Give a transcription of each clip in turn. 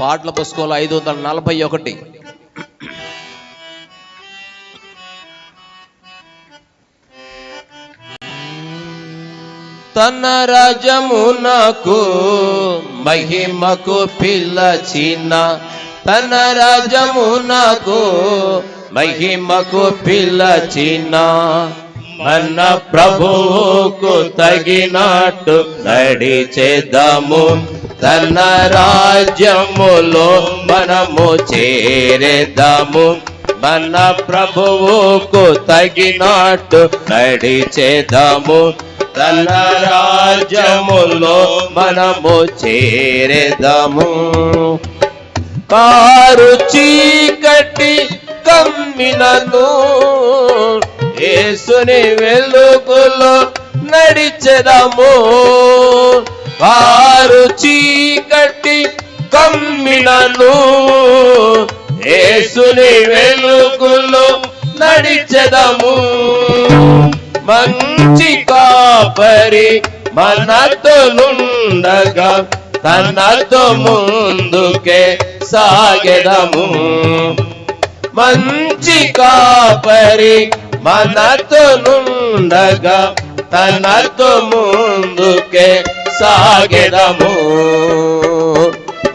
పాటల పుస్తకంలో ఐదు వందల నలభై ఒకటి. తన రాజమునకు మహిమకు పిలచిన తన రాజమునకు మహిమకు పిలచిన. మన ప్రభువుకు తగినట్టు నడిచేద్దాము తన రాజ్యములో మనము చేరేద్దాము మన ప్రభువుకు తగినట్టు నడిచేద్దాము తన రాజ్యములో మనము చేరేదము. కారు చీకటి కమ్మినను యేసుని వెలుగులో నడిచెదము. వారు చీకటి కమ్మినను. యేసుని వెలుగులో నడిచెదము. మంచి కాపరి మనతోనుండగా తనతో ముందుకే సాగెదము. మంచి కాపరి మనతో నుండగా తనతో ముందుకే సాగెదము.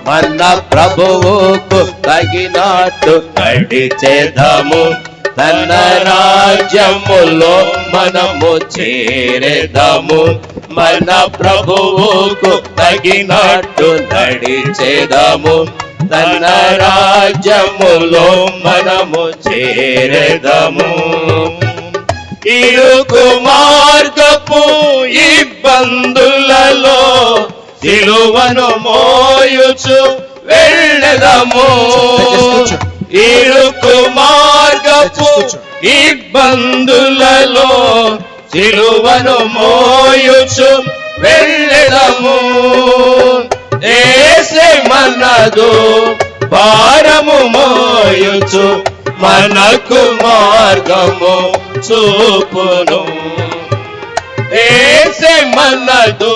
మన ప్రభువుకు తగినట్టు నడిచేదము తన రాజ్యములో మనము చేరేదము. మన ప్రభువుకు తగినట్టు నడిచేదము తన రాజ్యములో మనము చేరదము. ఇరుకు మార్గపు ఇబ్బందులలో సిలువను మోయుచు వెళ్ళదము. ఇరుకు మార్గపు ఇబ్బందులలో సిలువను మోయుచు వెళ్ళదము. మనదు భారము మోయుచు మనకు మార్గము చూపును. ఏసే మనదు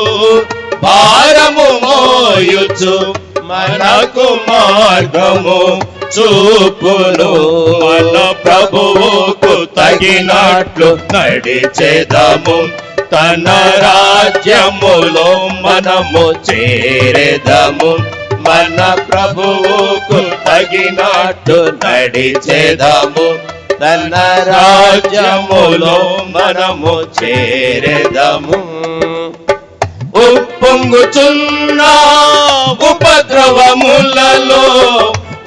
భారము మోయుచు మనకు మార్గము చూపును. మన ప్రభువుకు తగినట్లు నడిచేదము. తన రాజ్యములో మనము చేరేదము. మన ప్రభువుకు తగినట్టు నడిచేదము. తన రాజ్యములో మనము చేరేదము. ఉప్పొంగుచున్న ఉపద్రవములలో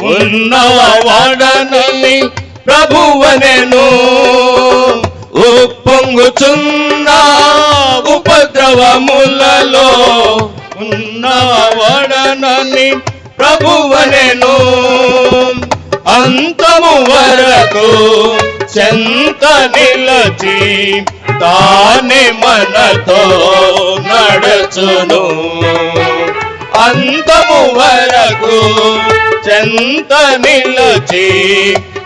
ఉన్నవాడనని ప్రభువనెను. ఉప్పొంగుచున్నా ఉపద్రవములలో ఉన్నవాడనని ప్రభువనెను. అంతము వరకు చెంత నిలచి తానే మనతో నడచును. అంతము వరకు చెంత నిలచి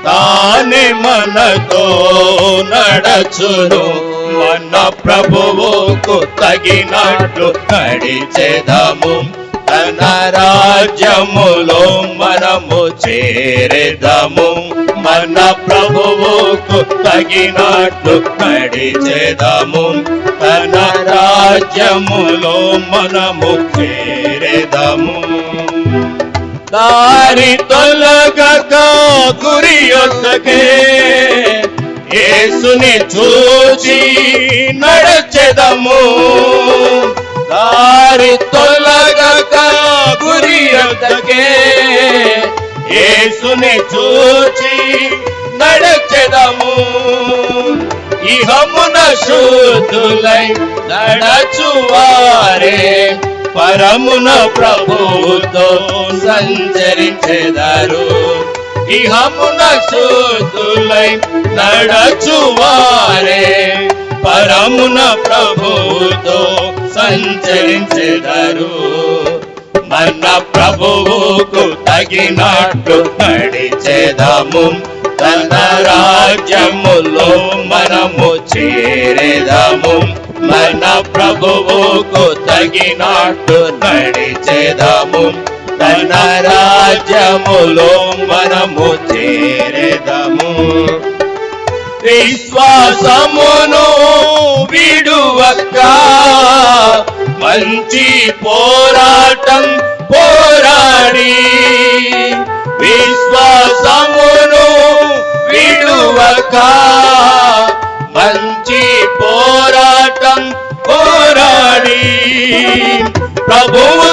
తానే మనతో నడచును. మన ప్రభువుకు తగినట్లు నడిచేదము. తన రాజ్యములో మనము చేరేదము. మన ప్రభువుకు తగినట్లు నడిచేదము. తన రాజ్యములో మనము చేరేదము. దారి తొలగక గురి యొద్దకే యేసుని చూచి నడచెదము. దారి తొలగక గురి యొద్దకే యేసుని చూచి నడచెదము. ఇహమున శుద్ధులై నడచువారే. పరమున ప్రభుతో సంచరించెదరు. ఇహమున శుద్ధులై నడచువారే. పరమున ప్రభుతో సంచరించెదరు. మన ప్రభువుకు తగినట్లు నడిచేదము. తన రాజ్యములో మనము చేరేదము. మన ప్రభువుకు తగినట్టు నడిచేదము. తన రాజ్యములో మనము చేరదము. విశ్వాసమును విడువక్క మంచి పోరాటం పోరాడి విశ్వాసమును విడువక మంచి పోరాటం పోరాడి.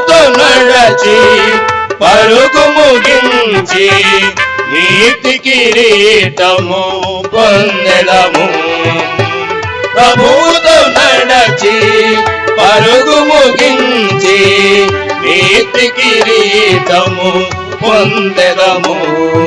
ప్రభువుతో నడచి పరుగు ముగించి నీతి కిరీటము పొందెదము. ప్రభుతో నడచి పరుగు ముగించి నీతి కిరీటము పొందెదము.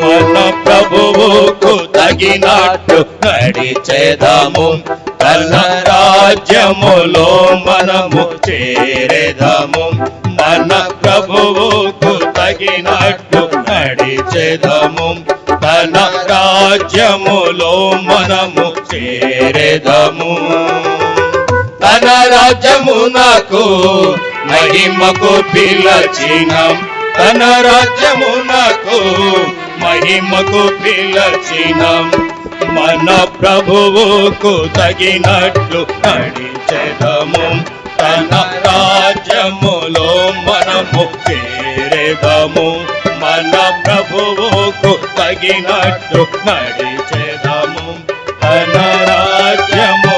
మన ప్రభువుకు తగినట్టు నడిచేదము. తన రాజ్యములో మనము చేరేదము. మన ప్రభువుకు తగినట్టు నడిచేదము. తన రాజ్యములో మనము చేరేదము. తన రాజ్యమునకు మహిమకు పిలచినం. తన రాజ్యమునకు మహిమకు పిలచిన. మన ప్రభువుకు తగినట్లు నడిచెదము. తన రాజ్యములో మనము చేరేదము. మన ప్రభువుకు తగినట్లు నడిచెదము. తన రాజ్యము